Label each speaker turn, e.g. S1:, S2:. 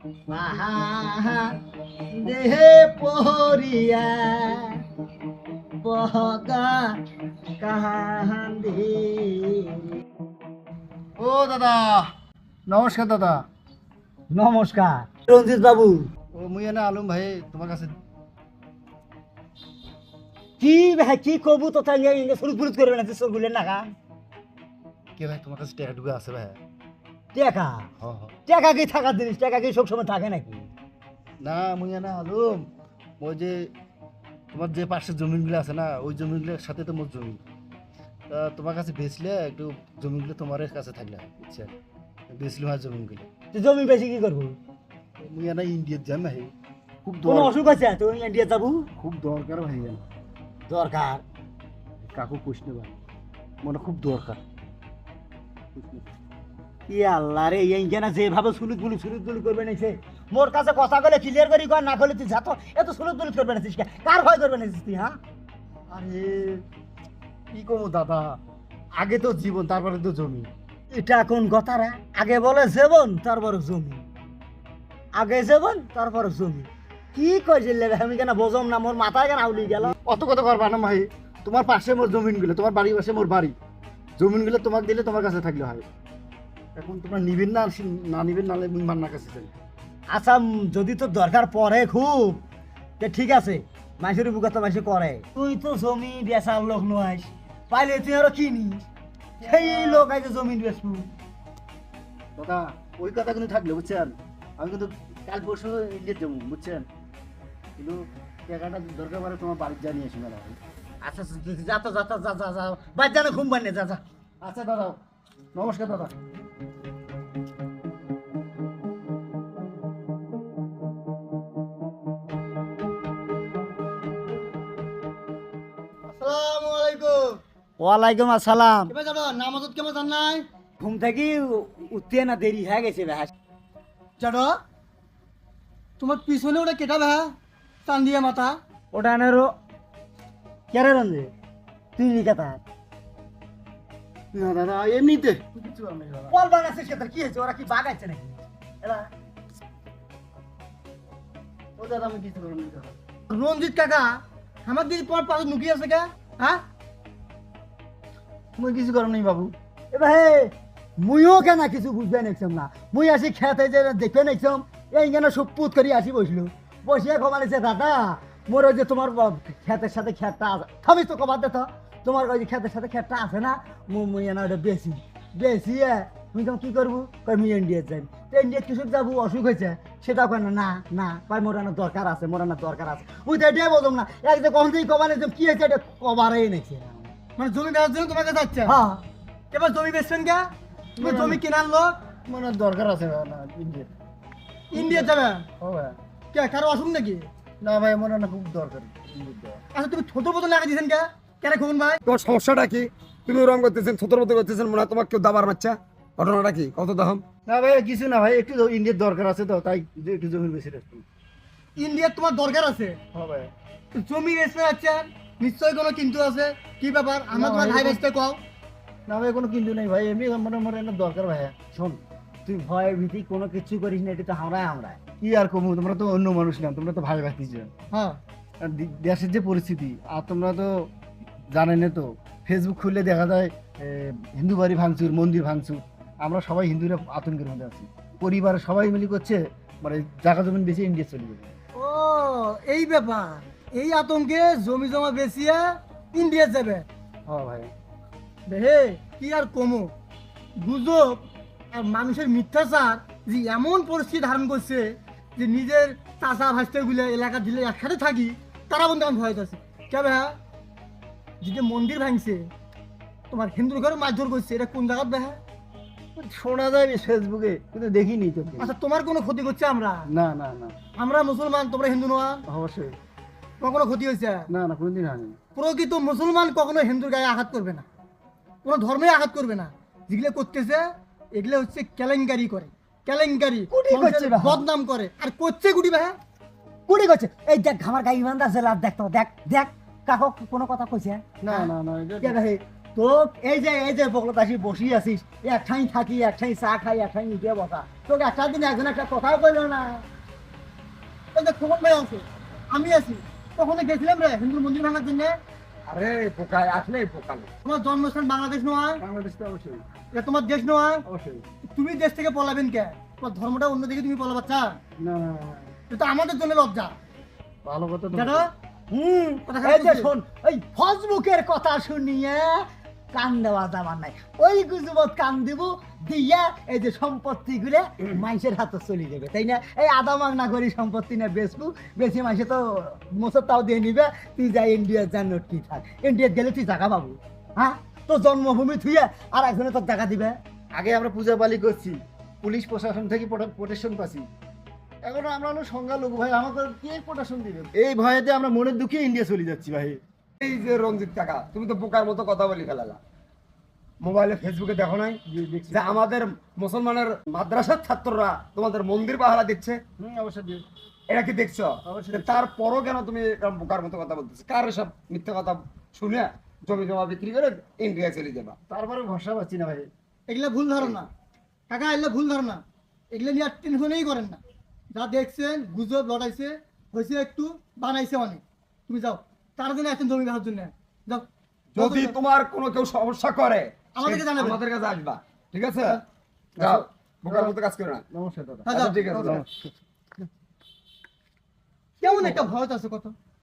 S1: আহা দেহে পহরিয়া বহকা কাহান্দি।
S2: ও দাদা নমস্কার দাদা।
S1: নমস্কার। রঞ্জিত বাবু।
S2: ও মুই এনে আলম ভাই তোমার কাছে
S1: কি ভাই কি কবু তো তাই শুরু ফুরুত করবে না সব গুলেন না কা
S2: কে ভাই তোমার কাছে টাকা টুকু আছে ভাই?
S1: টেকা। টেকা কি থাকার জিনিস? টেকা কি সবসময় থাকে নাকি?
S2: না মুই এনে আলম। ওই যে তোমার যে পাশের জমিনগুলো আছে না ওই জমিগুলোর সাথে তো মোর জমি তা তোমার কাছে বেচলে একটু জমিগুলো তোমার কাছে থাকলে বুঝছেন বেচলি আমার জমিগুলো
S1: জমি বেশি কি করব?
S2: মুই এনে ইন্ডিয়ার যাম ভাই। খুব
S1: কোনো অসুখ আছে? তুমি ইন্ডিয়া যাব?
S2: খুব দরকার ভাই।
S1: দরকার।
S2: কাকু কুসনে ভাই। মনে খুব দরকার।
S1: ই আল্লাহ রে এই না যেভাবে সুলুত গুলি সুলুত গুলি করবে নাইছে মোর কাছে কথা বলে ক্লিয়ার করি কর না করলে তুই যাতো এত সুলুত গুলি করবে নাছিস কার ভয় করবে নাছিস তুই হ্যাঁ?
S2: আরে কি দাদা? আগে তো জীবন তারপরে তো জমি।
S1: এটা কোন কথা রে? আগে বলে জীবন তারপর জমি। আগে জীবন তারপর জমি। কি কইছিল আমি কেন বোঝম না মোর মাথায় কেন আউলি গেল?
S2: অত কথা করবা না ভাই তোমার পাশে মোর জমিনগুলো তোমার বাড়ির পাশে মোর বাড়ি। জমিনগুলো তোমাকে দিলে তোমার কাছে থাকলে হয়। এখন তোমরা নিবেন না না নিবেন নালে মান্নার কাছে যাই
S1: আচ্ছা যদি তোর দরকার পড়ে খুব তে ঠিক আছে মানুষের বুকা তো মানুষ করে। তুই তো জমি বেচার লোক নয় পাইলে তুই আরও কিনিস। সেই লোক আইছে জমি বেচবো।
S2: দাদা ওই কথা কিন্তু থাকলে বুঝছেন? আমি কিন্তু কাল পরশু ইন্ডিয়ার যাব বুঝছেন? কিন্তু টাকাটা দরকার পড়ে তোমার বাড়ির জানিয়ে এসে মেলা
S1: আচ্ছা আচ্ছা, যা তো যা তো যা যা যা বাদ জানে ঘুম বানিয়ে যা যা।
S2: আচ্ছা দাদা নমস্কার দাদা।
S1: ওয়ালাইকুম আসসালাম।
S2: এবার দাদা নামাজত কেমন জান নাই?
S1: ঘুম থেকে উঠতে না দেরি হয়ে গেছে ভাই
S2: জানো তোমার পিছনে ওটা কেটা ভা টান দিয়ে মাথা
S1: ওটা আনারও কেরে রঞ্জে তুই কথা
S2: না দাদা এমনিতে। আমি দাদা
S1: বল বানাচ্ছিস কে হয়েছে? ওরা কি বাগাইছে নাকি?
S2: ও দাদা, আমি কিছু করব
S3: রঞ্জিত কাকা, আমার দিদি পর পাশে নুকি আছে কে? হ্যাঁ?
S2: মুই কিছু করব নাই বাবু।
S1: এবার হে মুইও কেন কিছু বুঝবে নাইছম না? মুই আসি খেতে যে দেখবে নাইছম এই কেন সব পুত করি আসি বসল? বসিয়ে কমালিছে, দাদা, মোর যে তোমার ক্ষেতের সাথে আছে। থামিস তো দে তো। তোমার ওই যে ক্ষেতের সাথে ক্ষেতটা আছে না মু মুই এনা ওটা বেশি বেশি মুই তখন কি করব? কই মুই ইন্ডিয়া যাই। তো ইন্ডিয়া কিছু যাব অসুখ হয়েছে সেটা কেন না না ভাই মোর এনে দরকার আছে মোর এনে দরকার আছে। মুই তো এটাই বলতাম না এক যে কখন থেকে কবার কি হয়েছে এটা কবারই নাকি
S3: মানে জমি বেচার জন্য তোমার কাছে যাচ্ছে?
S1: হ্যাঁ।
S3: এবার জমি বেচবেন কে? তুমি জমি কেনার লোক
S2: মানে দরকার আছে না ইন্ডিয়া
S3: ইন্ডিয়া যাবে? কে কারও অসুখ নাকি?
S2: না ভাই মনে না খুব দরকার
S3: আচ্ছা তুমি ছোট বোতল লাগা দিয়েছেন কে? কেন খুন ভাই?
S4: তোমার সমস্যাটা কি? তুমি ওরকম করতেছেন ছোটোর মতো করতেছেন মনে হয় তোমার কেউ দাবার বাচ্চা। ঘটনাটা কি? কত দাম?
S2: না ভাই কিছু না ভাই একটু ইন্ডিয়ার দরকার আছে তো তাই একটু জমি বেশি রাখছি।
S3: ইন্ডিয়ার তোমার দরকার আছে?
S2: হ্যাঁ ভাই।
S3: জমি বেচতে যাচ্ছেন নিশ্চয়ই কোনো কিন্তু আছে। কি ব্যাপার? আমার
S2: না,
S3: তোমার ভাই বেচতে কও।
S2: না ভাই কোনো কিন্তু নেই ভাই এমনি মনে মনে এনে দরকার ভাই।
S1: শোন তুই ভয়ের ভীতি কোনো কিছু করিস না এটা তো হামরায় হামরায়
S2: কি আর কমু তোমরা তো অন্য মানুষ না তোমরা তো ভাই ভাতি
S3: হ্যাঁ
S2: দেশের যে পরিস্থিতি আর তোমরা তো জানেন তো ফেসবুক খুললে দেখা যায় হিন্দু বাড়ি ভাঙচুর মন্দির ভাঙচুর। আমরা সবাই হিন্দুরা আতঙ্কের মধ্যে আছি। পরিবারের সবাই মিলে করছে মানে জায়গা জমিন বেশি ইন্ডিয়া চলে যাবে।
S3: ও এই ব্যাপার। এই আতঙ্কে জমি জমা বেচিয়ে ইন্ডিয়া যাবে।
S2: হ্যাঁ ভাই।
S3: হে কি আর কমো? গুজব আর মানুষের মিথ্যাচার যে এমন পরিস্থিতি ধারণ করছে যে নিজের চাষা ভাস্তাগুলো এলাকা দিলে একসাথে থাকি তারা বন্ধু আমি ভয় আছে কেবে যে মন্দির ভাঙছে তোমার হিন্দুর ঘরে মারধর করছে এটা কোন জায়গার দেখা
S2: শোনা যায় ফেসবুকে কিন্তু দেখিনি তো
S3: আচ্ছা তোমার কোনো ক্ষতি করছে আমরা?
S2: না না না।
S3: আমরা মুসলমান তোমরা হিন্দু নয়
S2: অবশ্যই।
S3: তোমার কোনো ক্ষতি হয়েছে?
S2: না না কোনোদিন হয়নি।
S3: প্রকৃত মুসলমান কখনো হিন্দুর গায়ে আঘাত করবে না। কোনো ধর্মে আঘাত করবে না। যেগুলো করতেছে এগুলো হচ্ছে কেলেঙ্কারি করে। কেলেঙ্কারি। বদনাম করে। আর করছে গুটি ভাই
S1: কুড়ি করছে। এই দেখ আমার গাই ইমানদার দেখ তো দেখ দেখ। কাকো কোনো কথা কইছে
S2: না না না
S1: কে ভাই তো এই যে এই যে বকলতাসি বসি আছিস একঠাই থাকি একঠাই চা খাই একঠাই নিতে বসা তোকে একটা দিন একজন একটা কথাও কইলো না।
S3: ভাই আছে আমি আছি। কখনো গেছিলাম রে হিন্দু মন্দির ভাঙার জন্য
S4: আরে আসলে পোকা
S3: তোমার জন্মস্থান বাংলাদেশ নয়
S2: বাংলাদেশ তো অবশ্যই
S3: এটা তোমার দেশ নয়
S2: অবশ্যই
S3: তুমি দেশ থেকে পলাবেন কে? তোমার ধর্মটা অন্যদিকে তুমি পলাবার চা।
S2: না না।
S3: এটা আমাদের জন্য লজ্জা।
S2: ভালো কথা
S3: জানো
S1: হুম এই যে শোন ওই ফেসবুকের কথা শুনিয়ে কান দেওয়া যাবার নাই ওই গুজবত কান দিব দিয়া এই যে সম্পত্তি গুলে মানুষের হাতে চলে যাবে তাই না? এই আদা মাগনা করি সম্পত্তি না বেচবু বেশি মানুষে তো মোসর তাও দিয়ে নিবে তুই যাই ইন্ডিয়ার যা নোট কি থাক। ইন্ডিয়াত গেলে তুই জায়গা পাবো হ্যাঁ? তোর জন্মভূমি থুয়ে আর একজনে তোর জায়গা দিবে।
S2: আগে আমরা পূজা পালি করছি পুলিশ প্রশাসন থেকে প্রোটেকশন পাচ্ছি। এখন আমরা হলো সংখ্যালঘু। ভাই আমাকে কে প্রোটেকশন দিবে? এই ভয়েতে আমরা মনের দুঃখে ইন্ডিয়া চলে যাচ্ছি ভাই।
S4: এই যে রঞ্জিত কাকা তুমি তো বোকার মতো কথা বলি ফেলালা। মোবাইলে ফেসবুকে দেখো নাই? যে আমাদের মুসলমানের মাদ্রাসার ছাত্ররা তোমাদের মন্দির পাহারা দিচ্ছে?
S2: হুম অবশ্যই।
S4: এটা কি দেখছ? তারপরও কেন তুমি এরকম বোকার মতো কথা বলতেছো? কার সব মিথ্যা কথা শুনে জমি জমা বিক্রি করে ইন্ডিয়া চলে যাবা?
S2: তারপরে ভরসা পাচ্ছি না ভাই।
S3: এগুলা ভুল ধারণা। কাকা এগুলা ভুল ধারণা। এগুলো নিয়ে আর টেনশনেই করেন না। যা দেখছেন গুজব লড়াইছে হয়েছে একটু বানাইছে অনেক। তুমি যাও। তার জন্য এখন জমি দেওয়ার জন্য। যাও।
S4: যদি তোমার কোনো কেউ সমস্যা করে
S3: আমাদেরকে জানাবে।
S4: আমাদের কাছে আসবা। ঠিক আছে? যাও। বোকার মতো কাজ করো না।
S2: নমস্কার দাদা।
S3: হ্যাঁ,
S4: আচ্ছা। ঠিক আছে।
S3: কেমন একটা ভয় আছে কত?